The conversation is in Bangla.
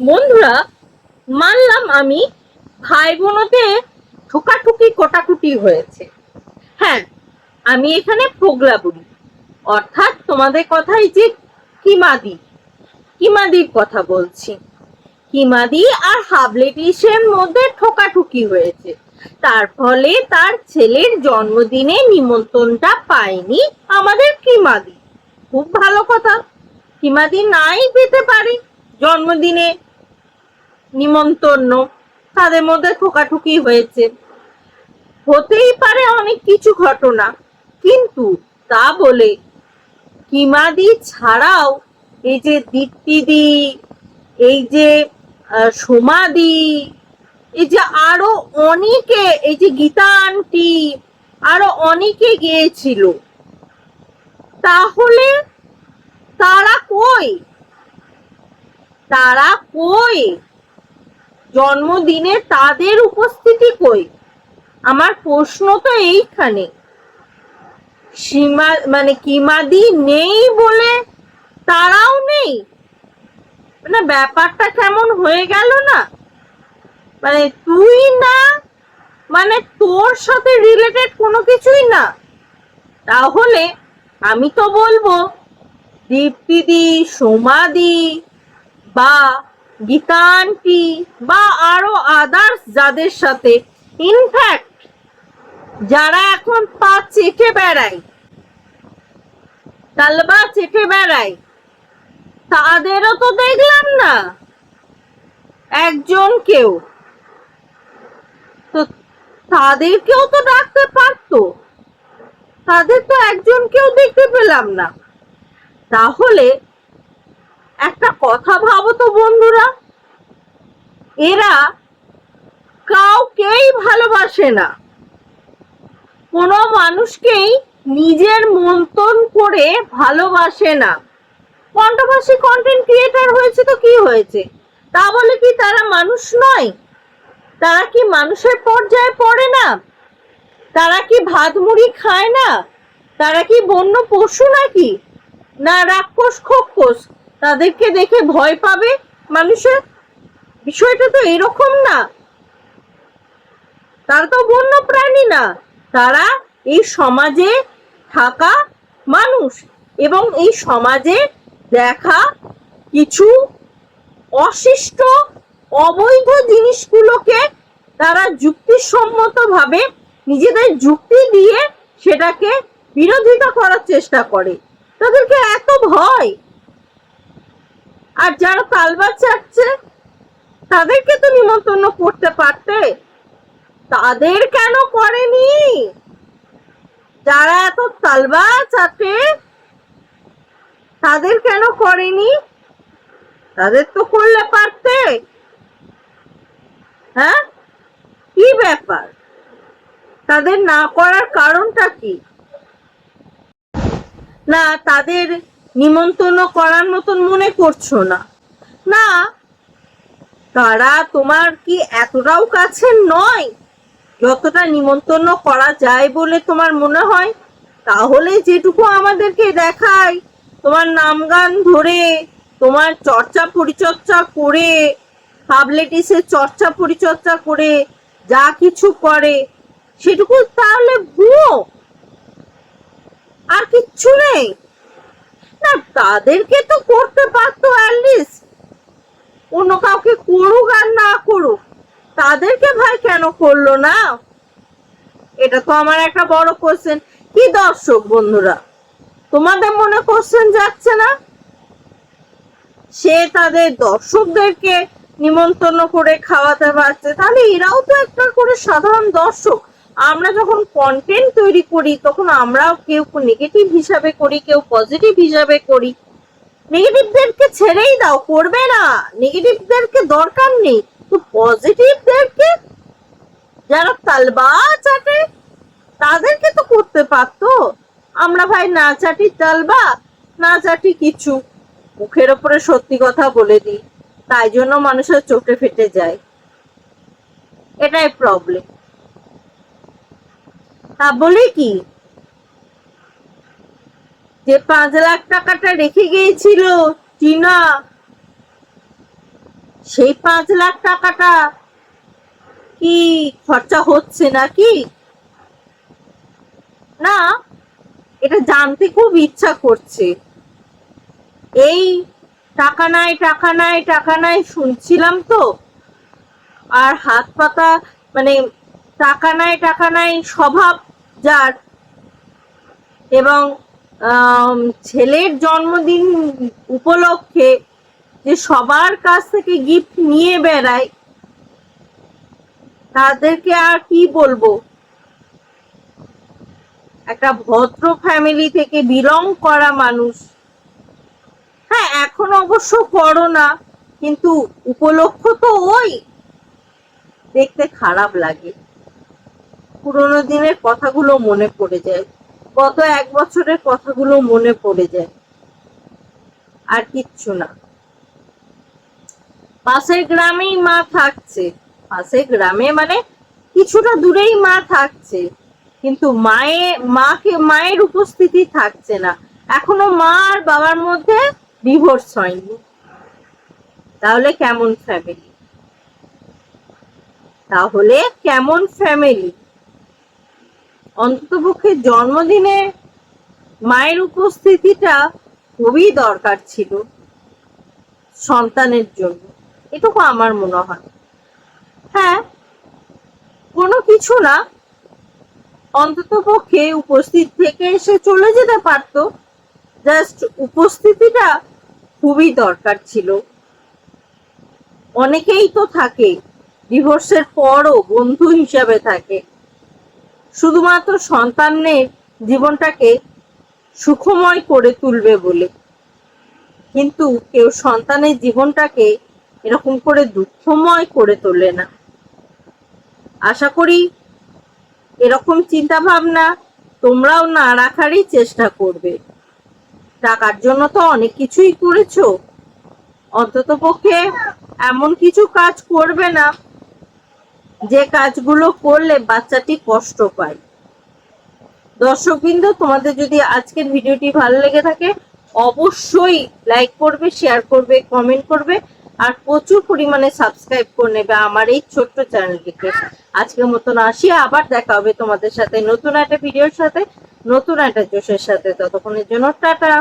বন্ধুরা, মানলাম আমি ভাই বোনতে ঠোকাঠুকি, কোটাকুটি হয়েছে। হ্যাঁ আমি এখানে পোগলা বলি। অর্থাৎ তোমাদের কথাই যে কিমাদি। কিমাদির কথা বলছি। কিমাদি আর হাবলেটিসের মধ্যে ঠোকাঠুকি হয়েছে। তার ফলে তার ছেলের জন্মদিনে নিমন্ত্রণটা পায়নি আমাদের কিমাদি। খুব ভালো কথা। কিমাদি নাই পেতে পারে জন্মদিনে। নিমন্ত্রণ। তাদের মধ্যে ঠোকাঠুকি হয়েছে। হতেই পারে অনেক কিছু ঘটনা, কিন্তু তা বলে কিমাদি ছাড়াও এই যে দীপ্তিদি, এই যে সোমাদি, এই যে আরও অনেকে, এই যে গীতা আন্টি, আরও অনেকে গিয়েছিল। তাহলে তারা কই? তারা কই? জন্মদিনে তাদের উপস্থিতি কই? আমার প্রশ্ন তো এইখানে। সীমা মানে কিমাদি নেই বলে তারাও নেই? মানে ব্যাপারটা কেমন হয়ে গেল না? মানে তুই না মানে তোর সাথে রিলেটেড কোনো কিছুই না। তাহলে আমি তো বলব, দীপ্তিদি, সোমাদি বা গীতান্তি বা আরও আদার্স যাদের সাথে ইনফ্যাক্ট যারা এখন পা চেটে বেড়ায় তালবা চেটে বেড়ায়, তাদেরও তো দেখলাম না। একজন কেউ, তো তাদেরকেও তো ডাকতে পারতো। তাদের তো একজন কেউ দেখতে পেলাম না। তাহলে একটা কথা ভাবো তো বন্ধুরা। এরা কাউকেই ভালোবাসে না। কোনো মানুষকেই নিজের মন্তন করে ভালোবাসে না। কন্ট্রোভার্সি কন্টেন্ট ক্রিয়েটার হয়েছে তো কি হয়েছে? তা বলে কি তারা মানুষ নয়? তারা কি মানুষের পর্যায়ে পড়ে না? তারা কি ভাত মুড়ি খায় না? তারা কি বন্য পশু নাকি? না, রাক্ষস খক্ষস তাদেরকে দেখে ভয় পাবে মানুষের? বিষয়টা তো এরকম না। তারা তো বন্য প্রাণী না। তারা এই সমাজে থাকা মানুষ এবং এই সমাজে দেখা কিছু অশিষ্ট, অবৈধ জিনিসগুলোকে তারা যুক্তিসম্মতভাবে নিজেদের যুক্তি দিয়ে সেটাকে বিরোধিতা করার চেষ্টা করে। তাদেরকে এত ভয়। আর যারা তালবার চাচ্ছে তাদেরকে তো নিমন্ত্রণ করতে পারতে। তাদের কেন করেনি? যারা এত তালবা চাটে তাদের কেন করেনি? তাদের তো করলে পারতে। হ্যাঁ? কি ব্যাপার? তাদের না করার কারণটা কি? না, তাদের নিমন্ত্রণ করার মতন মনে করছ না। না, তারা তোমার কি এতটাও কাছে নয়? যতটা নিমন্ত্রণ করা যায় বলে তোমার মনে হয়, তাহলে যেটুকু আমাদেরকে দেখায়, তোমার নাম গান ধরে, তোমার চর্চা পরিচর্চা করে পাবলেটিসের চর্চা পরিচর্চা করে, যা কিছু করে, সেটুকু তাহলে ভুয়ো। আর কিচ্ছু নেই। না, তাদেরকে তো করতে পারতো অ্যাটলিস্ট অন্য কাউকে করুক আর না করুক, তাদেরকে ভাই কেন করল না? এটা তো আমার একটা বড় কোশ্চেন কি দর্শক বন্ধুরা, তোমাদের মনে কোশ্চেন যাচ্ছে না? সে তাদের দর্শকদেরকে নিমন্ত্রণ করে খাওয়াতে পারছে। তাহলে এরাও তো একটা করে সাধারণ দর্শক। আমরা যখন কন্টেন্ট তৈরি করি, তখন আমরাও কেউ নেগেটিভ হিসাবে করি, কেউ পজিটিভ হিসাবে করি। নেগেটিভদেরকে ছেড়েই দাও, করবে না। নেগেটিভদেরকে দরকার নেই। তো পজিটিভদেরকে যারা তালবা চাটে, তাদেরকে তো করতে পারতো। আমরা ভাই না চাটি তালবা না চাটি কিছু। মুখের ওপরে সত্যি কথা বলে দিই, তাই জন্য মানুষের চোখে ফেটে যায়। এটাই প্রবলেম তা বলে কি? যে পাঁচ লাখ টাকাটা রেখে গিয়েছিল টিনা, সেই পাঁচ লাখ টাকাটা কি খরচা হচ্ছে নাকি? না, এটা জানতে খুব ইচ্ছা করছে। এই টাকা নাই টাকা নাই টাকা নাই শুনছিলাম তো। আর হাত পাতা মানে টাকা নাই টাকা নাই, স্বভাব যার এবং ছেলের জন্মদিন উপলক্ষে যে সবার কাছ থেকে গিফট নিয়ে বেড়ায়, তাদেরকে আর কি বলব? একটা ভদ্র ফ্যামিলি থেকে বিলং করা মানুষ। হ্যাঁ এখন অবশ্য করো না কিন্তু উপলক্ষ তো ওই। দেখতে খারাপ লাগে। পুরোনো দিনের কথাগুলো মনে পড়ে যায়। গত এক বছরের কথাগুলো মনে পড়ে যায়। আর কিচ্ছু না। পাশের গ্রামেই মা থাকছে। পাশের গ্রামে মানে কিছুটা দূরেই মা থাকছে। কিন্তু মায়ে, মাকে, মায়ের উপস্থিতি থাকছে না। এখনও মা আর বাবার মধ্যে ডিভোর্স হয়নি। তাহলে কেমন ফ্যামিলি তাহলে কেমন ফ্যামিলি অন্ততপক্ষে জন্মদিনে মায়ের উপস্থিতিটা খুবই দরকার ছিল সন্তানের জন্য। এটুকু আমার মনে হয়। হ্যাঁ কোনো কিছু না। অন্তত পক্ষে উপস্থিত থেকে এসে চলে যেতে পারতো। জাস্ট উপস্থিতিটা খুবই দরকার ছিল। অনেকেই তো থাকে ডিভোর্সের পরও বন্ধু হিসাবে থাকে। শুধুমাত্র সন্তানের জীবনটাকে সুখময় করে তুলবে বলে। কিন্তু কেউ সন্তানের জীবনটাকে এরকম করে দুঃখময় করে তোলে না। আশা করি এরকম চিন্তা ভাবনা তোমরাও না রাখারই চেষ্টা করবে। টাকার জন্য তো অনেক কিছুই করেছ। অন্তত পক্ষে এমন কিছু কাজ করবে না যে কাজগুলো করলে বাচ্চাটি কষ্ট পায়। দর্শকবৃন্দ, তোমাদের যদি আজকের ভিডিওটি ভালো লেগে থাকে, অবশ্যই লাইক করবে শেয়ার করবে কমেন্ট করবে, আর প্রচুর পরিমাণে সাবস্ক্রাইব করে নেবে আমার এই ছোট্ট চ্যানেলটিকে। আজকের মতন আসি, আবার দেখা হবে তোমাদের সাথে নতুন একটা ভিডিওর সাথে, নতুন একটা জোশের সাথে। ততক্ষণের জন্য টাটা!